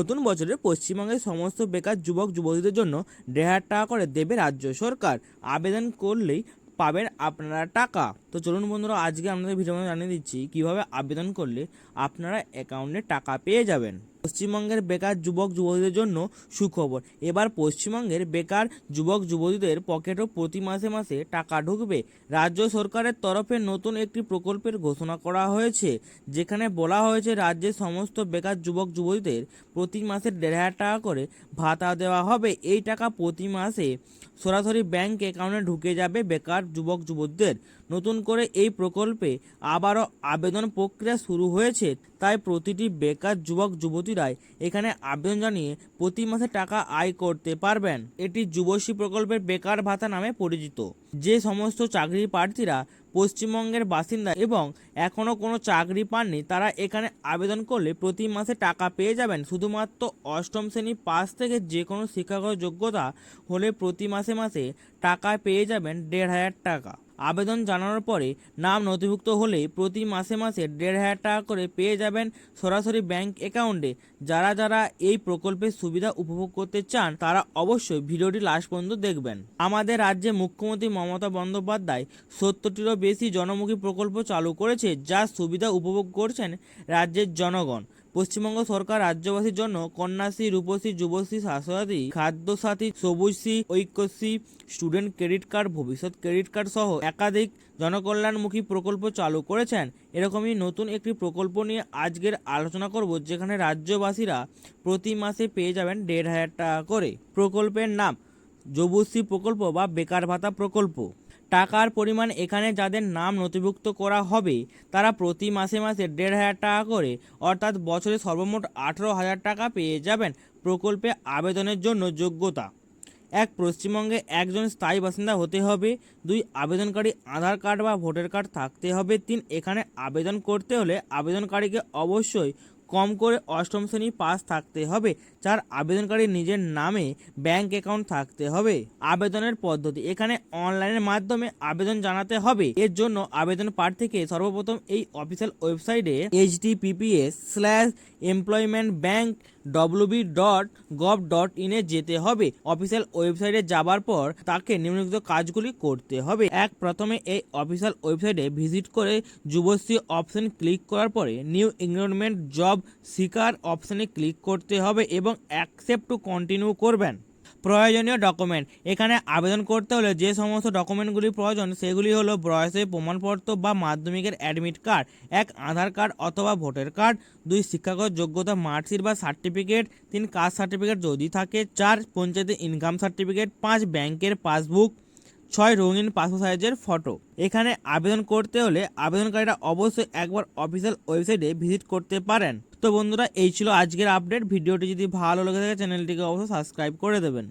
নতুন বছরে পশ্চিমবঙ্গের সমস্ত বেকার যুবক, যুবতীদের জন্য দেড় হাজার টাকা করে দেবে রাজ্য সরকার। আবেদন করলেই পাবেন আপনারা টাকা। তো চলুন বন্ধুরা, আজকে আপনাদের ভিডিও জানিয়ে দিচ্ছি কীভাবে আবেদন করলে আপনারা অ্যাকাউন্টে টাকা পেয়ে যাবেন। পশ্চিমবঙ্গের বেকার যুবক যুবতীদের জন্য সুখবর। এবার পশ্চিমবঙ্গের বেকার যুবক যুবতীদের পকেটও প্রতি মাসে মাসে টাকা ঢুকবে। রাজ্য সরকারের তরফে নতুন একটি প্রকল্পের ঘোষণা করা হয়েছে, যেখানে বলা হয়েছে রাজ্যের সমস্ত বেকার যুবক যুবতীদের প্রতি মাসে দেড় হাজার টাকা করে ভাতা দেওয়া হবে। এই টাকা প্রতি মাসে সরাসরি ব্যাংক অ্যাকাউন্টে ঢুকে যাবে বেকার যুবক যুবতীদের। নতুন করে এই প্রকল্পে আবারও আবেদন প্রক্রিয়া শুরু হয়েছে। তাই প্রতিটি বেকার যুবক, যুবতীরাই এখানে আবেদন জানিয়ে প্রতি মাসে টাকা আয় করতে পারবেন। এটি যুবশ্রী প্রকল্পের বেকার ভাতা নামে পরিচিত। যে সমস্ত চাকরি প্রার্থীরা পশ্চিমবঙ্গের বাসিন্দা এবং এখনও কোনো চাকরি পাননি, তারা এখানে আবেদন করলে প্রতি মাসে টাকা পেয়ে যাবেন। শুধুমাত্র অষ্টম শ্রেণি পাস থেকে যে কোনো শিক্ষাগত যোগ্যতা হলে প্রতি মাসে মাসে টাকা পেয়ে যাবেন দেড় হাজার টাকা। আবেদন জানানোর পরে নাম নথিভুক্ত হলে প্রতি মাসে মাসে দেড় হাজার টাকা করে পেয়ে যাবেন সরাসরি ব্যাংক অ্যাকাউন্টে। যারা যারা এই প্রকল্পের সুবিধা উপভোগ করতে চান, তারা অবশ্যই ভিডিওটি লাস্ট পর্যন্ত দেখবেন। আমাদের রাজ্যে মুখ্যমন্ত্রী মমতা বন্দ্যোপাধ্যায় সত্তরটিরও বেশি জনমুখী প্রকল্প চালু করেছে যার সুবিধা উপভোগ করছেন রাজ্যের জনগণ। পশ্চিমবঙ্গ সরকার রাজ্যবাসীর জন্য Kanyashree, Rupashree, Yuvashree, Swasthyasathi, Khadyasathi, Sabujshree, Aikyashree, student credit card, Bhabishyat credit card সহ একাধিক জনকল্যাণমুখী প্রকল্প চালু করেছেন। এরকমই নতুন একটি প্রকল্প নিয়ে আজকের আলোচনা করব, যেখানে রাজ্যবাসীরা প্রতি মাসে পেয়ে যাবেন দেড় হাজার টাকা করে। প্রকল্পের নাম, যুবশ্রী প্রকল্প বা বেকার ভাতা প্রকল্প। টাকার পরিমাণ এখানে যাদের নাম নথিভুক্ত করা হবে, তারা প্রতি মাসে মাসে দেড় হাজার টাকা করে, অর্থাৎ বছরে সর্বমোট আঠেরো হাজার টাকা পেয়ে যাবেন প্রকল্পে আবেদনের জন্য যোগ্যতা। এক, পশ্চিমবঙ্গে একজন স্থায়ী বাসিন্দা হতে হবে। দুই, আবেদনকারী আধার কার্ড বা ভোটার কার্ড থাকতে হবে। তিন, এখানে আবেদন করতে হলে আবেদনকারীকে অবশ্যই কম করে অষ্টম শ্রেণি পাস থাকতে হবে, যার আবেদনকারী নিজের নামে ব্যাংক অ্যাকাউন্ট থাকতে হবে। আবেদনের পদ্ধতি, এখানে অনলাইনের মাধ্যমে আবেদন জানাতে হবে। এর জন্য আবেদন প্রার্থীকে সর্বপ্রথম এই অফিসিয়াল ওয়েবসাইটে H TTPS slash employment bank WB dot gov dot ইনে যেতে হবে। অফিসিয়াল ওয়েবসাইটে যাবার পর তাকে নিম্নলিখিত কাজগুলি করতে হবে। এক, প্রথমে এই অফিসিয়াল ওয়েবসাইটে ভিজিট করে যুবশ্রী অপশন ক্লিক করার পরে নিউ এনরোলমেন্ট জব সিকার অপশনে ক্লিক করতে হবে এবং অ্যাকসেপ্ট টু কন্টিনিউ করবেন। প্রয়োজনীয় ডকুমেন্ট এখানে আবেদন করতে হলে যে সমস্ত ডকুমেন্টগুলি প্রয়োজন, সেগুলি হলো বয়সের প্রমাণপত্র বা মাধ্যমিকের অ্যাডমিট কার্ড এক আধার কার্ড অথবা ভোটার কার্ড দুই শিক্ষাগত যোগ্যতা মার্কশিট বা সার্টিফিকেট তিন কাস্ট সার্টিফিকেট যদি থাকে, চার পঞ্চায়েতের ইনকাম সার্টিফিকেট পাঁচ ব্যাংকের পাসবুক ছয় রঙিন পাসপোর্ট সাইজের ফটো। এখানে আবেদন করতে হলে আবেদনকারীরা অবশ্যই একবার অফিসিয়াল ওয়েবসাইটে ভিজিট করতে পারেন। তো বন্ধুরা, এই ছিল আজকের আপডেট। ভিডিওটি যদি ভালো লেগে থাকে, চ্যানেলটিকে অবশ্যই সাবস্ক্রাইব করে দেবেন।